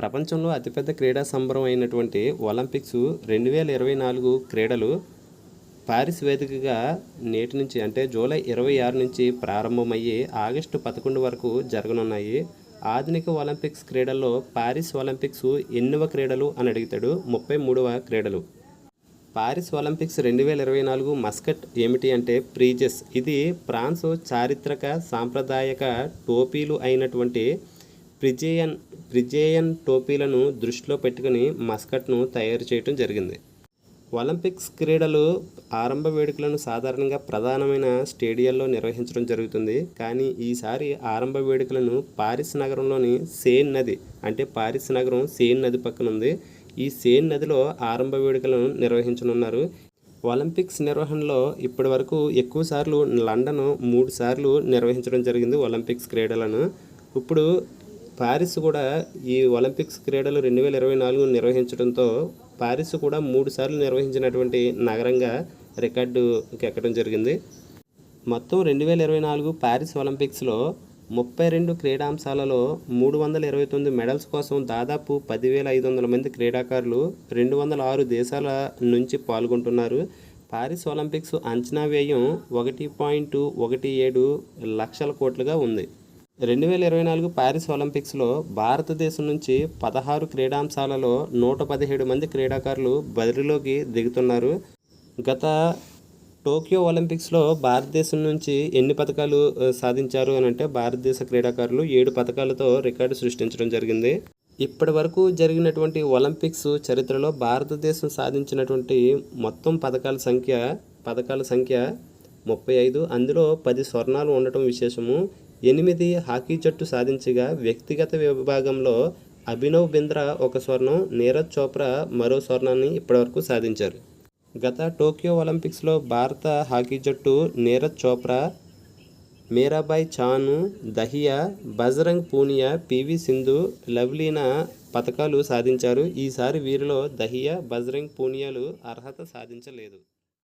ప్రపంచంలో అతిపెద్ద క్రీడా సంబరం అయినటువంటి ఒలింపిక్స్ రెండు వేల ఇరవై నాలుగు క్రీడలు పారిస్ వేదికగా నేటి నుంచి అంటే జూలై ఇరవై ఆరు నుంచి ప్రారంభమయ్యి ఆగస్టు పదకొండు వరకు జరగనున్నాయి. ఆధునిక ఒలింపిక్స్ క్రీడల్లో పారిస్ ఒలింపిక్స్ ఎన్నవ క్రీడలు అని అడుగుతాడు ముప్పై మూడవ క్రీడలు. పారిస్ ఒలింపిక్స్ రెండు వేల ఇరవై నాలుగు మస్కట్ ఏమిటి అంటే ప్రీజెస్. ఇది ఫ్రాన్స్ చారిత్రక సాంప్రదాయక టోపీలు అయినటువంటి ప్రిజేయన్ ప్రిజేయన్ టోపీలను దృష్టిలో పెట్టుకుని మస్కట్ను తయారు చేయడం జరిగింది. ఒలింపిక్స్ క్రీడలు ఆరంభ వేడుకలను సాధారణంగా ప్రధానమైన స్టేడియాల్లో నిర్వహించడం జరుగుతుంది. కానీ ఈసారి ఆరంభ వేడుకలను పారిస్ నగరంలోని సేన్ నది అంటే పారిస్ నగరం సేన్ నది పక్కన ఉంది ఈ సేన్ నదిలో ఆరంభ వేడుకలను నిర్వహించనున్నారు. ఒలింపిక్స్ నిర్వహణలో ఇప్పటి వరకు ఎక్కువ సార్లు లండన్ మూడు సార్లు నిర్వహించడం జరిగింది ఒలింపిక్స్ క్రీడలను. ఇప్పుడు పారిస్ కూడా ఈ ఒలింపిక్స్ క్రీడలు రెండు వేల ఇరవై నాలుగు నిర్వహించడంతో పారిస్ కూడా మూడు సార్లు నిర్వహించినటువంటి నగరంగా రికార్డు ఎక్కడం జరిగింది. మొత్తం రెండు వేల ఇరవై నాలుగు ప్యారిస్ ఒలింపిక్స్లో ముప్పై రెండు క్రీడాంశాలలో మూడు వందల ఇరవై తొమ్మిది మెడల్స్ కోసం దాదాపు పదివేల ఐదు వందల మంది క్రీడాకారులు రెండు వందల ఆరు దేశాల నుంచి పాల్గొంటున్నారు. పారిస్ ఒలింపిక్స్ అంచనా వ్యయం ఒకటి పాయింట్ ఒకటి ఏడు లక్షల కోట్లుగా ఉంది. రెండు వేల ఇరవై నాలుగు ప్యారిస్ ఒలింపిక్స్లో భారతదేశం నుంచి పదహారు క్రీడాంశాలలో నూట పదిహేడు మంది క్రీడాకారులు బదిలీలోకి దిగుతున్నారు. గత టోక్యో ఒలింపిక్స్లో భారతదేశం నుంచి ఎన్ని పథకాలు సాధించారు అని అంటే భారతదేశ క్రీడాకారులు ఏడు పథకాలతో రికార్డు సృష్టించడం జరిగింది. ఇప్పటి వరకు జరిగినటువంటి ఒలింపిక్స్ చరిత్రలో భారతదేశం సాధించినటువంటి మొత్తం పథకాల సంఖ్య పథకాల సంఖ్య ముప్పై ఐదు. అందులో పది స్వర్ణాలు ఉండటం విశేషము. ఎనిమిది హాకీ జట్టు సాధించగా వ్యక్తిగత విభాగంలో అభినవ్ బింద్రా ఒక స్వర్ణం నీరజ్ చోప్రా మరో స్వర్ణాన్ని ఇప్పటివరకు సాధించారు. గత టోక్యో ఒలింపిక్స్లో భారత హాకీ జట్టు నీరజ్ చోప్రా మీరాబాయ్ చాను దహియా బజరంగ్ పూనియా పివి సింధు లవ్లీనా పథకాలు సాధించారు. ఈసారి వీరిలో దహియా బజరంగ్ పూనియాలు అర్హత సాధించలేదు.